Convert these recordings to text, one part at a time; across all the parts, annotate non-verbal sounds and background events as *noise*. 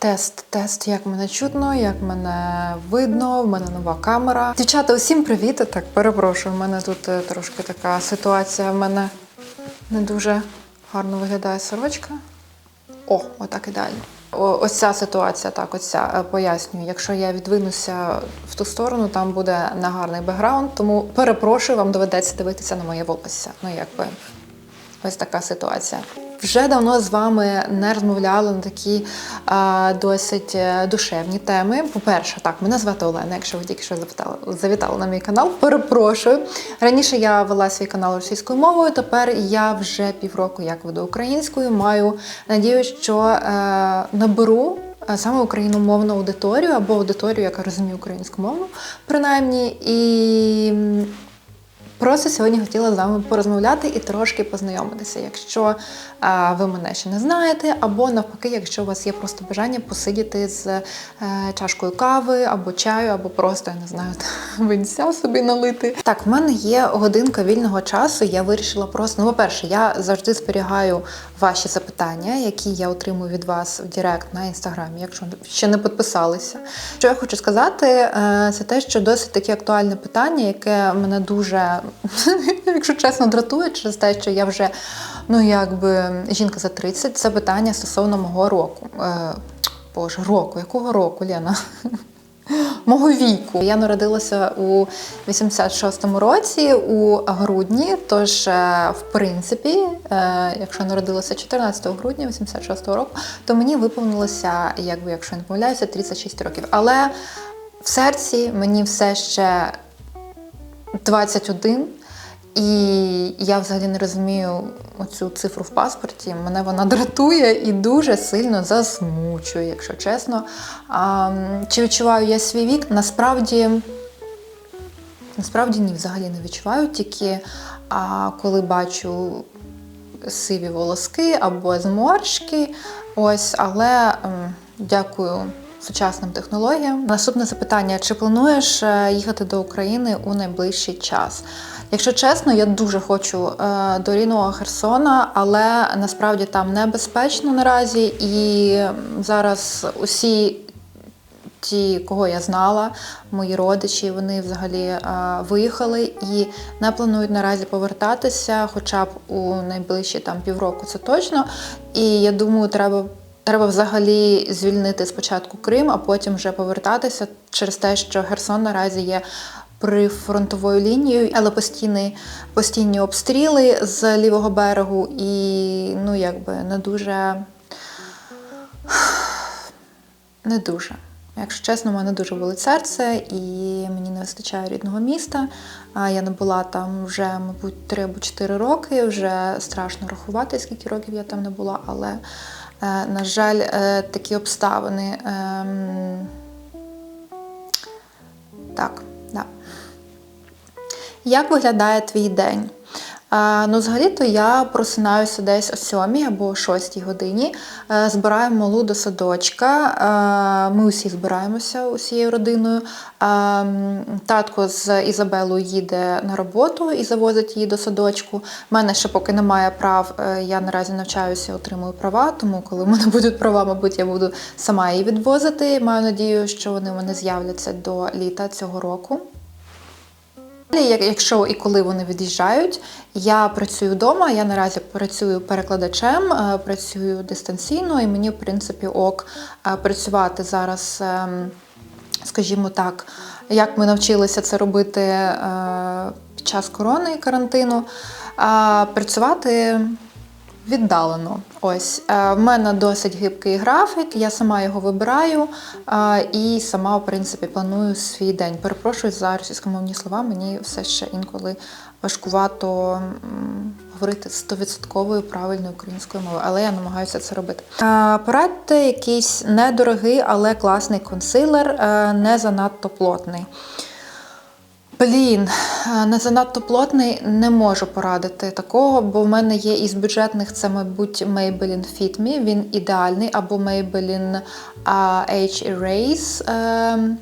Тест, тест, як мене чутно, як мене видно, в мене нова камера. Дівчата, усім привіт. Так, перепрошую, в мене тут е, трошки така ситуація. В мене не дуже гарно виглядає сорочка. О, отак ідеально. О, ось ця ситуація, так, ось ця, е, пояснюю. Якщо я відвинуся в ту сторону, там буде негарний бекграунд, тому перепрошую, вам доведеться дивитися на моє волосся. Ну, якби ось така ситуація. Вже давно з вами не розмовляли на такі а, досить е, душевні теми. По-перше, так, мене звати Олена, якщо ви тільки що запитали, завітали на мій канал. Перепрошую. Раніше я вела свій канал російською мовою, тепер я вже півроку як веду українською. Маю надію, що е, наберу е, саме україномовну аудиторію або аудиторію, яка розуміє українську мову, принаймні. І Просто сьогодні хотіла з вами порозмовляти і трошки познайомитися, якщо а, ви мене ще не знаєте, або навпаки, якщо у вас є просто бажання посидіти з е, чашкою кави або чаю, або просто я не знаю, *laughs* винця собі налити. Так, в мене є годинка вільного часу. Я вирішила просто. Ну, по-перше, я завжди зберігаю ваші запитання, які я отримую від вас в Директ на інстаграмі, якщо ще не підписалися. Що я хочу сказати, е, це те, що досить таке актуальне питання, яке мене дуже, *laughs* якщо чесно, дратує через те, що я вже ну якби жінка за 30, це питання стосовно мого року. Е, Боже, року, якого року, Лена? Мого віку. Я народилася у 86-му році у грудні. Тож, е, в принципі, е, якщо народилася 14 грудня 86-го року, то мені виповнилося, якби, якщо не помиляюся, 36 років. Але в серці мені все ще 21. І я взагалі не розумію оцю цифру в паспорті. Мене вона дратує і дуже сильно засмучує, якщо чесно. А, чи відчуваю я свій вік? Насправді, насправді ні, взагалі не відчуваю. Тільки а, коли бачу сиві волоски або зморшки. Ось, але дякую сучасним технологіям. Наступне запитання: чи плануєш е, їхати до України у найближчий час? Якщо чесно, я дуже хочу е, до рідного Херсона, але насправді там небезпечно наразі, і зараз усі ті, кого я знала, мої родичі, вони взагалі е, виїхали і не планують наразі повертатися, хоча б у найближчі там півроку, це точно. І я думаю, треба. Треба взагалі звільнити спочатку Крим, а потім вже повертатися через те, що Херсон наразі є прифронтовою лінією, але постійні, постійні обстріли з лівого берегу, і ну якби не дуже не дуже. Якщо чесно, в мене дуже болить серце, і мені не вистачає рідного міста. Я не була там вже, мабуть, 3 або 4 роки. Вже страшно рахувати, скільки років я там не була, але, на жаль, е, такі обставини. ем, Так, да. Як виглядає твій день? Ну, взагалі-то я просинаюся десь о 7 або о 6 годині. Е, Збираю малу до садочка. Е, Ми усі збираємося усією родиною. Татко з Ізабелою їде на роботу і завозить її до садочку. У мене ще поки немає прав. е, Я наразі навчаюся, отримую права, тому коли в мене будуть права, мабуть, я буду сама її відвозити. Маю надію, що вони в мене з'являться до літа цього року. Якщо і коли вони від'їжджають, я працюю вдома. Я наразі працюю перекладачем, е, працюю дистанційно, і мені, в принципі, ок е, працювати зараз, ем, скажімо так, як ми навчилися це робити е, під час корони і карантину. Працювати віддалено. Ось е, в мене досить гибкий графік, я сама його вибираю е, і сама, в принципі, планую свій день. Перепрошую за російськомовні слова, мені все ще інколи важкувато говорити стовідсотковою правильною українською мовою, але я намагаюся це робити. Е, Порадьте якийсь недорогий, але класний консилер, не занадто плотний. Блін, е, не занадто плотний, не можу порадити такого, бо в мене є із бюджетних це, мабуть, Maybelline Fit Me, він ідеальний, або Maybelline Age Erase е,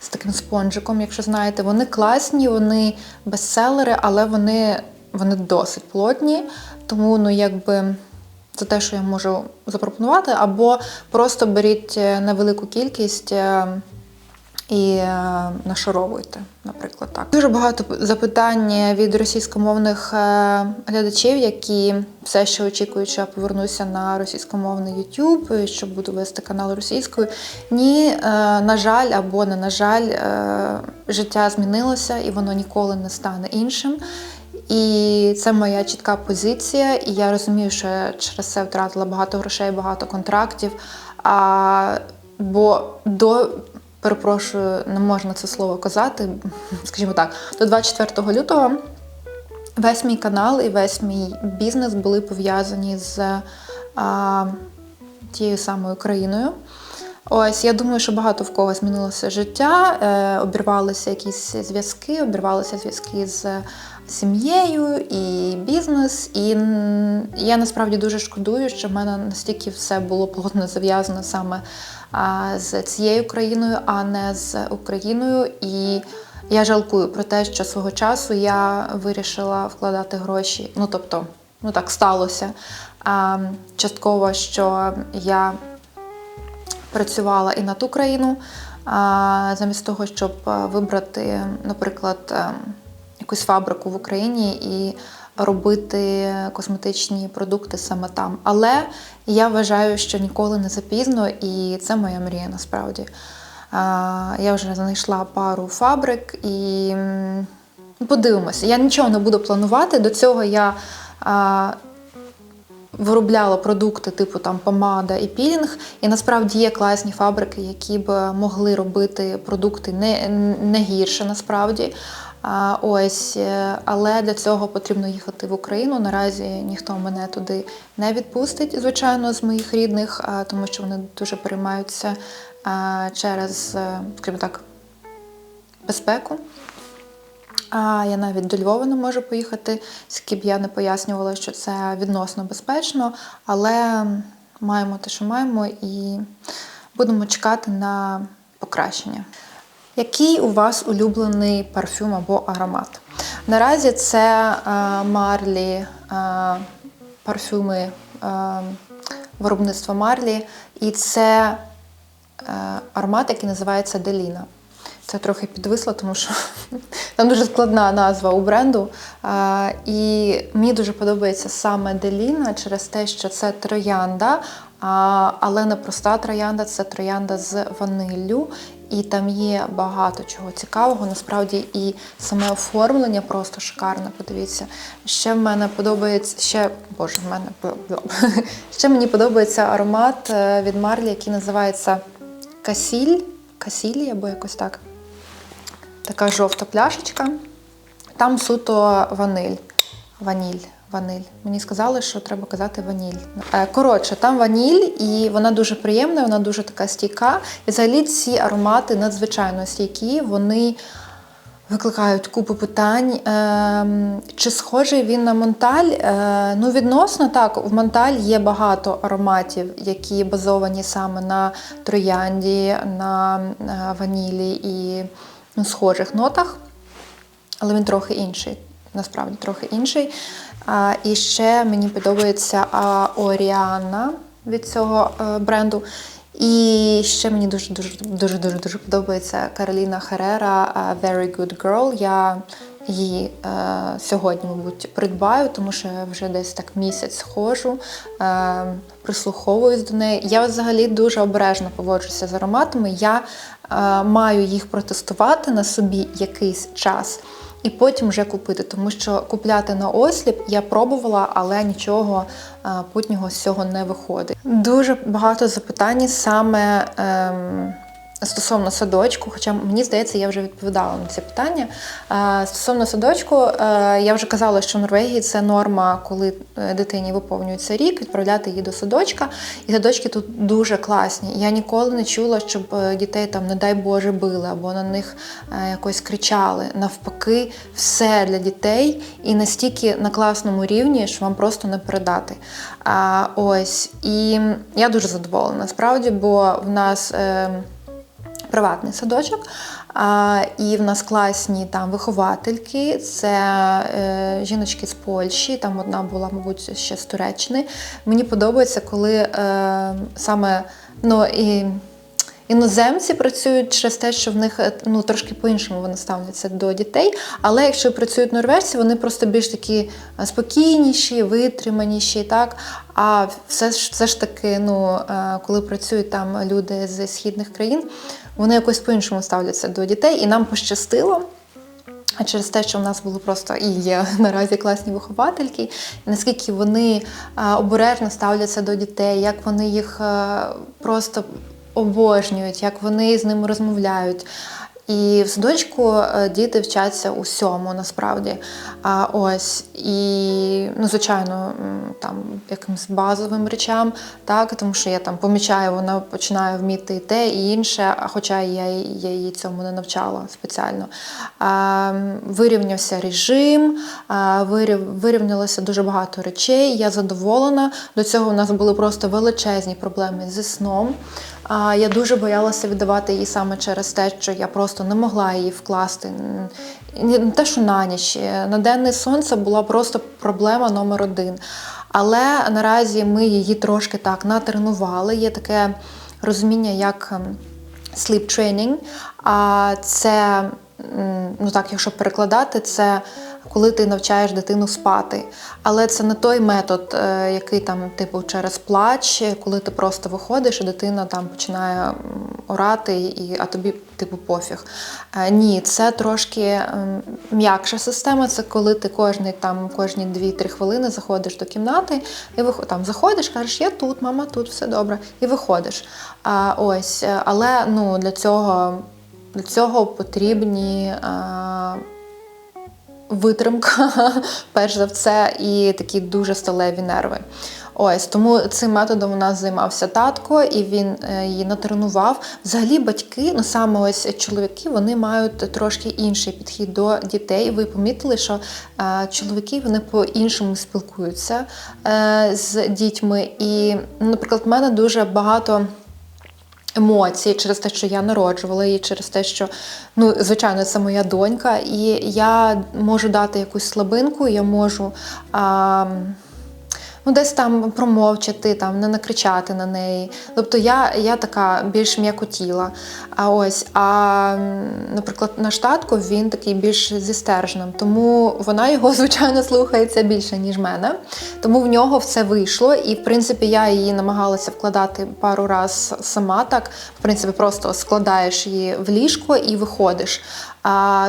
з таким спонжиком, якщо знаєте. Вони класні, вони бестселери, але вони, вони досить плотні. Тому, ну, якби Це те, що я можу запропонувати, або просто беріть е, невелику кількість і е, нашаровуйте, наприклад, так. Дуже багато запитань від російськомовних е, глядачів, які все ще очікують, що я повернуся на російськомовний YouTube, що буду вести канал російською. Ні, е, на жаль, або не на жаль, життя змінилося і воно ніколи не стане іншим. І це моя чітка позиція. І я розумію, що я через це втратила багато грошей, багато контрактів. А, бо до перепрошую, не можна це слово казати, скажімо так, до 24 лютого весь мій канал і весь мій бізнес були пов'язані з а, тією самою країною. Ось я думаю, що багато в кого змінилося життя, е, обірвалися якісь зв'язки, обірвалися зв'язки з сім'єю і бізнес. І я насправді дуже шкодую, що в мене настільки все було плотно зав'язано саме з цією країною, а не з Україною. І я жалкую про те, що свого часу я вирішила вкладати гроші. Ну тобто, ну так сталося. Частково, що я працювала і на ту країну, замість того, щоб вибрати, наприклад, е, якусь фабрику в Україні і робити косметичні продукти саме там. Але я вважаю, що ніколи не запізно, і це моя мрія насправді. Я вже знайшла пару фабрик і подивимося. Я нічого не буду планувати. До цього я виробляла продукти типу там помада і пілінг. І насправді є класні фабрики, які б могли робити продукти не, не гірше насправді. Ось, е, але для цього потрібно їхати в Україну. Наразі ніхто мене туди не відпустить, звичайно, з моїх рідних, тому що вони дуже переймаються через, е, скажімо так, безпеку. А я навіть до Львова не можу поїхати, скільки б я не пояснювала, що це відносно безпечно, але маємо те, що маємо, і будемо чекати на покращення. Який у вас улюблений парфюм або аромат? Наразі це е, Марлі е, парфюми е, виробництва Марлі, і це е, аромат, який називається Деліна. Це трохи підвисло, тому що *laughs* там дуже складна назва у бренду. А, і мені дуже подобається саме Деліна через те, що це троянда, а, але не проста троянда, це троянда з ваниллю. І там є багато чого цікавого. Насправді і саме оформлення просто шикарне. Подивіться. Ще в мене подобається ще, боже, в мене *laughs* ще мені подобається аромат е, від Марлі, який називається Касіль. Касілі або якось так. Така жовта пляшечка. Там суто ваниль. Ваніль. Ваниль. Мені сказали, що треба казати ваніль. Е, Коротше, там ваніль, і вона дуже приємна, вона дуже така стійка. І взагалі ці аромати надзвичайно стійкі, вони викликають купу питань. Ем, Чи схожий він на Монталь? Е, Ну, відносно так, в Монталь є багато ароматів, які базовані саме на троянді, на е, ванілі і схожих нотах, але він трохи інший. Насправді трохи інший. А, І ще мені подобається Оріана від цього а, бренду. І ще мені дуже дуже дуже дуже подобається Кароліна Херера Very Good Girl. Я її е, сьогодні, мабуть, придбаю, тому що я вже десь так місяць ходжу, е, прислуховуюсь до неї. Я взагалі дуже обережно поводжуся з ароматами. Я е, маю їх протестувати на собі якийсь час і потім вже купити, тому що купляти на осліп я пробувала, але нічого е, путнього з цього не виходить. Дуже багато запитань саме. Ем, Стосовно садочку, хоча мені здається, я вже відповідала на це питання. Стосовно садочку, е, я вже казала, що в Норвегії це норма, коли е, дитині виповнюється рік, відправляти її до садочка. І садочки тут дуже класні. Я ніколи не чула, щоб е, дітей там, не дай Боже, били або на них якось кричали. Навпаки, все для дітей і настільки на класному рівні, що вам просто не передати. А, Ось і я дуже задоволена насправді, бо в нас. Приватний садочок. А, і в нас класні там виховательки, це е, жіночки з Польщі, там одна була, мабуть, ще з Туреччини. Мені подобається, коли е, саме ну, і Іноземці працюють через те, що в них е, ну трошки по-іншому вони ставляться до дітей. Але якщо працюють норвежці, вони просто більш такі е, спокійніші, витриманіші, так. А все ж все ж таки, ну е, коли працюють там люди з східних країн, вони якось по-іншому ставляться до дітей, і нам пощастило. А через те, що в нас було просто і є *laughs* наразі класні виховательки, наскільки вони обережно ставляться до дітей, як вони їх просто обожнюють, як вони з ними розмовляють. І в садочку е, діти вчаться усьому насправді. А ось і ну, звичайно, там якимось базовим речам, так тому що я там помічаю, вона починає вміти те і інше, хоча я, я її цьому не навчала спеціально. А, вирівнявся режим, а, вирів, вирівнялося дуже багато речей. Я задоволена. До цього у нас були просто величезні проблеми зі сном. Я дуже боялася віддавати її саме через те, що я просто не могла її вкласти. Не те, що на ніч. е, На денне сонце була просто проблема номер один. Але наразі ми її трошки так натренували. Є таке розуміння, як ем, sleep training. А це, ну так, якщо перекладати, це коли ти навчаєш дитину спати. Але це не той метод, е, який там, типу, через плач, коли ти просто виходиш, і дитина там починає орати, і, а тобі, типу, пофіг. Е, Ні, це трошки ем, м'якша система. Це коли ти кожні там кожні 2-3 хвилини заходиш до кімнати і там заходиш, кажеш, я тут, мама тут, все добре, і виходиш. А, ось, е, але ну, для цього, для цього потрібні. А, витримка, *laughs* перш за все, і такі дуже сталеві нерви. Ось тому цим методом у нас займався татко, і він е, її натренував. Взагалі, батьки, ну саме ось чоловіки, вони мають трошки інший підхід до дітей. Ви помітили, що е, чоловіки вони по-іншому спілкуються е, з дітьми. І, наприклад, в мене дуже багато емоцій через те, що я народжувала її, через те, що ну, звичайно, це моя донька, і я можу дати якусь слабинку, я можу. А, Ну, десь там промовчати, там не накричати на неї. Тобто я, я така більш м'якотіла. А ось, а, наприклад, наш татко він такий більш зі стержнем, тому вона його, *laughs* звичайно, слухається більше, ніж мене. Тому в нього все вийшло. І, в принципі, я її намагалася вкладати пару раз сама так. В принципі, просто складаєш її в ліжко і виходиш.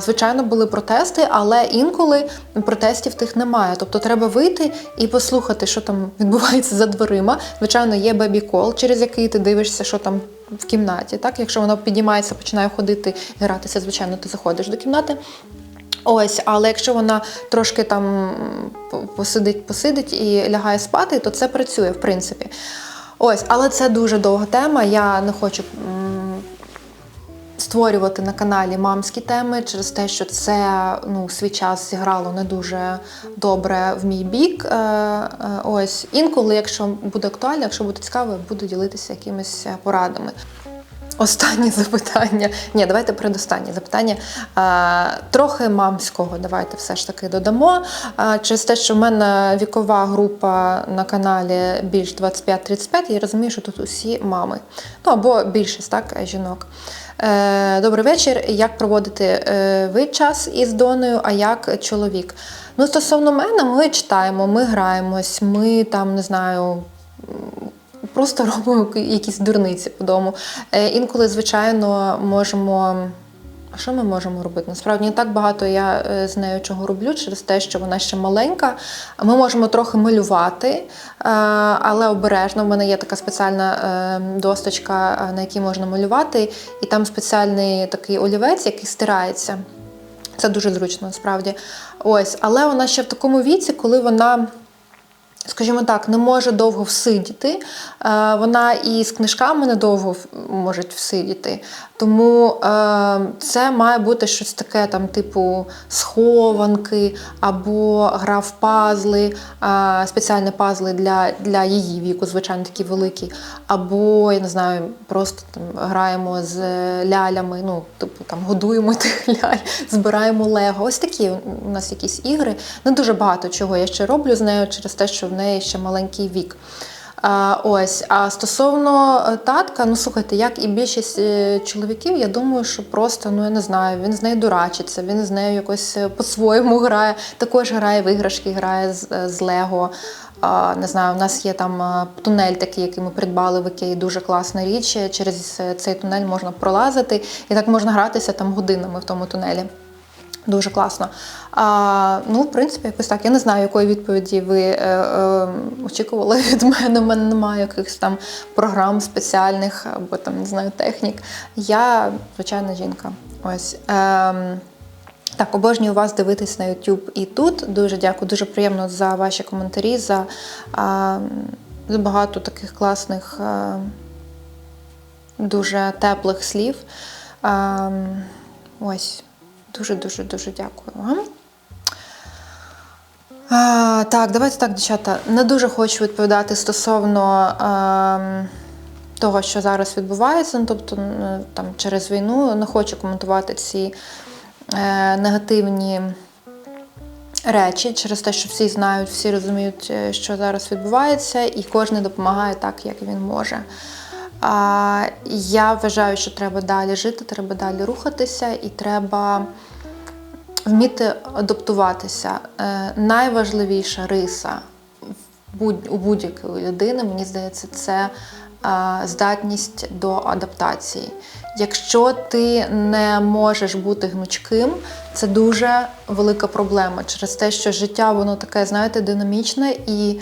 Звичайно, були протести, але інколи протестів тих немає. Тобто треба вийти і послухати, що там відбувається за дверима. Звичайно, є бебі-кол, через який ти дивишся, що там в кімнаті. Так, якщо вона піднімається, починає ходити і гратися, звичайно, ти заходиш до кімнати. Ось, але якщо вона трошки там посидить, посидить і лягає спати, то це працює, в принципі. Ось, але це дуже довга тема. Я не хочу створювати на каналі мамські теми через те, що це ну, свій час зіграло не дуже добре в мій бік. Е, е, ось інколи, якщо буде актуально, якщо буде цікаво, буду ділитися якимись е, порадами. Останнє запитання. Ні, давайте передостаннє запитання. Трохи мамського давайте все ж таки додамо. Через те, що в мене вікова група на каналі більш 25-35, я розумію, що тут усі мами. Ну або більшість так, жінок. Е, добрий вечір. Як проводити е, ви час із доною, а як чоловік? Ну, стосовно мене, ми читаємо, ми граємось, ми там не знаю. Просто *laughs* робимо якісь дурниці по дому. Е, інколи, звичайно, можемо. А що ми можемо робити? Насправді не так багато я е, з нею чого роблю через те, що вона ще маленька. Ми можемо трохи малювати, е, але обережно. У мене є така спеціальна е, досточка, на якій можна малювати, і там спеціальний такий олівець, який стирається. Це дуже зручно насправді. Ось, але вона ще в такому віці, коли вона скажімо так, не може довго всидіти. Е, Вона і з книжками недовго може всидіти. Тому е, це має бути щось таке, там, типу схованки або гра в пазли, е, спеціальні пазли для, для її віку, звичайно, такі великі. Або, я не знаю, просто там граємо з лялями, ну, типу там годуємо *laughs* тих ляль, збираємо лего. Ось такі у нас якісь ігри. Не дуже багато чого я ще роблю з нею через те, що в неї ще маленький вік. А, ось, а стосовно е, татка, ну слухайте, як і більшість е, чоловіків, я думаю, що просто, ну я не знаю, він з нею дурачиться, він з нею якось е, по-своєму грає, також грає в іграшки, грає з, з Лего. А, не знаю, у нас є там тунель такий, який ми придбали в Ікеї, дуже класна річ. Через цей тунель можна пролазити, і так можна гратися там годинами в тому тунелі. Дуже класно. А, ну, в принципі, якось так. Я не знаю, якої відповіді ви е, е, очікували *laughs* від мене. У мене немає якихось там програм спеціальних або там не знаю технік. Я звичайна жінка. Ось. Е, так, обожнюю вас дивитись на YouTube і тут. Дуже дякую, дуже приємно за ваші коментарі, за, за багато таких класних, а, дуже теплих слів. А, ось, дуже-дуже дуже дякую вам. А, так, давайте так, дівчата. Не дуже хочу відповідати стосовно ем, того, що зараз відбувається. Ну, тобто, там через війну не хочу коментувати ці е, негативні речі через те, що всі знають, всі розуміють, е, що зараз відбувається, і кожен допомагає так, як він може. А, я вважаю, що треба далі жити, треба далі рухатися і треба вміти адаптуватися. Е, найважливіша риса у будь-якої людини, мені здається, це здатність до адаптації. Якщо ти не можеш бути гнучким, це дуже велика проблема через те, що життя воно таке, знаєте, динамічне і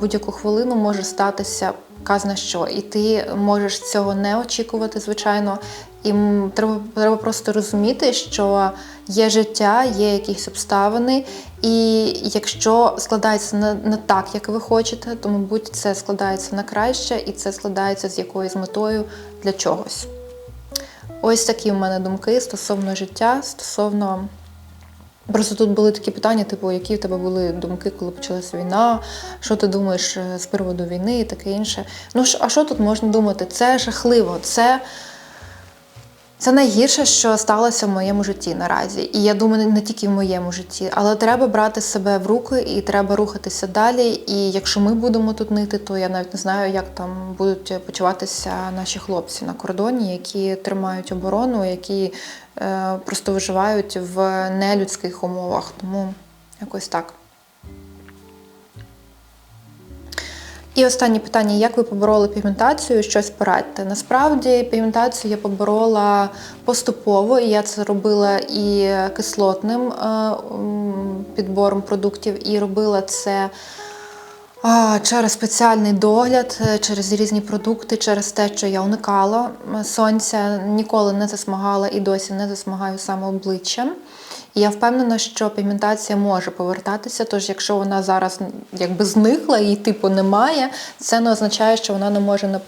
будь-яку хвилину може статися казна що. І ти можеш цього не очікувати, звичайно. І треба, треба просто розуміти, що є життя, є якісь обставини, і якщо складається не, не так, як ви хочете, то, мабуть, це складається на краще, і це складається з якоюсь метою для чогось. Ось такі в мене думки стосовно життя, стосовно. Просто тут були такі питання, типу, які в тебе були думки, коли почалася війна, що ти думаєш е, з приводу війни і таке інше. Ну а що тут можна думати? Це жахливо, це, це найгірше, що сталося в моєму житті наразі. І я думаю, не тільки в моєму житті, але треба брати себе в руки і треба рухатися далі. І якщо ми будемо тут нити, то я навіть не знаю, як там будуть почуватися наші хлопці на кордоні, які тримають оборону, які е, просто виживають в нелюдських умовах. Тому якось так. І останнє питання: як ви побороли пігментацію? Щось порадьте. Насправді пігментацію я поборола поступово, і я це робила і кислотним е, підбором продуктів, і робила це. Через спеціальний догляд, е, через різні продукти, через те, що я уникала сонця, ніколи не засмагала і досі не засмагаю саме обличчям. І я впевнена, що пігментація може повертатися. Тож, якщо вона зараз якби зникла і типу немає, це не означає, що вона не може не,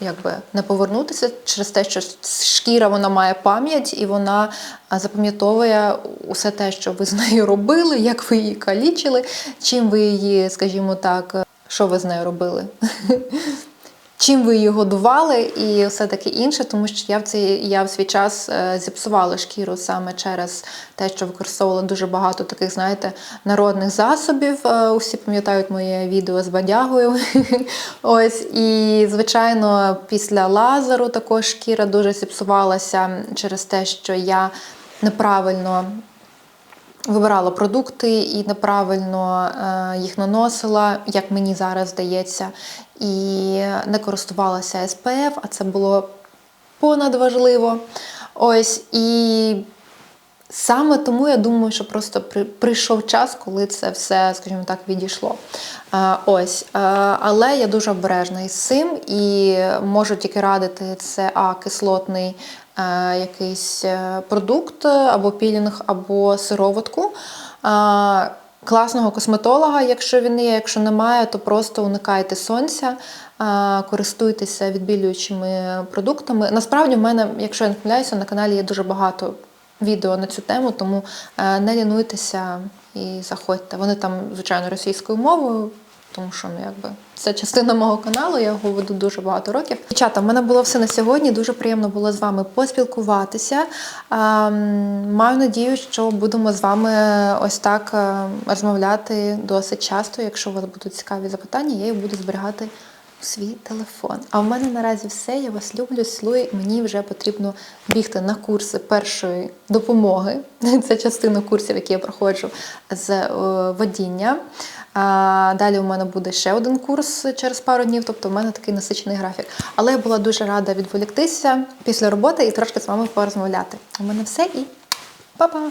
якби, не повернутися через те, що шкіра вона має пам'ять і вона запам'ятовує усе те, що ви з нею робили, як ви її калічили, чим ви її, скажімо так, е, що ви з нею робили. *laughs* Чим ви її годували і все таке інше, тому що я в цей я в свій час е, зіпсувала шкіру саме через те, що використовувала дуже багато таких, знаєте, народних засобів. Е, Усі пам'ятають моє відео з бадягою. *laughs* Ось і звичайно, після лазеру також шкіра дуже зіпсувалася через те, що я неправильно вибирала продукти і неправильно е, їх наносила, як мені зараз здається, і не користувалася SPF, а це було понад важливо. Ось і саме тому я думаю, що просто при, прийшов час, коли це все, скажімо так, відійшло. Ось, але я дуже обережна із цим і можу тільки радити це а кислотний е, якийсь е, продукт або пілінг, або сироватку. Класного косметолога, якщо він є. Якщо немає, то просто уникайте сонця, користуйтеся відбілюючими продуктами. Насправді, в мене, якщо я не помиляюся, на каналі є дуже багато відео на цю тему, тому е, не лінуйтеся і заходьте. Вони там, звичайно, російською мовою. Тому що ну якби це частина мого каналу, я його веду дуже багато років. Дівчата, в мене було все на сьогодні. Дуже приємно було з вами поспілкуватися. Ем, Маю надію, що будемо з вами ось так е, розмовляти досить часто. Якщо у вас будуть цікаві запитання, я їх буду зберігати у свій телефон. А в мене наразі все. Я вас люблю, цілую. Мені вже потрібно бігти на курси першої допомоги. *laughs* Це частина курсів, які я проходжу з е, водіння. Далі у мене буде ще один курс через пару днів, тобто в мене такий насичений графік. Але я була дуже рада відволіктися після роботи і трошки з вами порозмовляти. У мене все і па-па!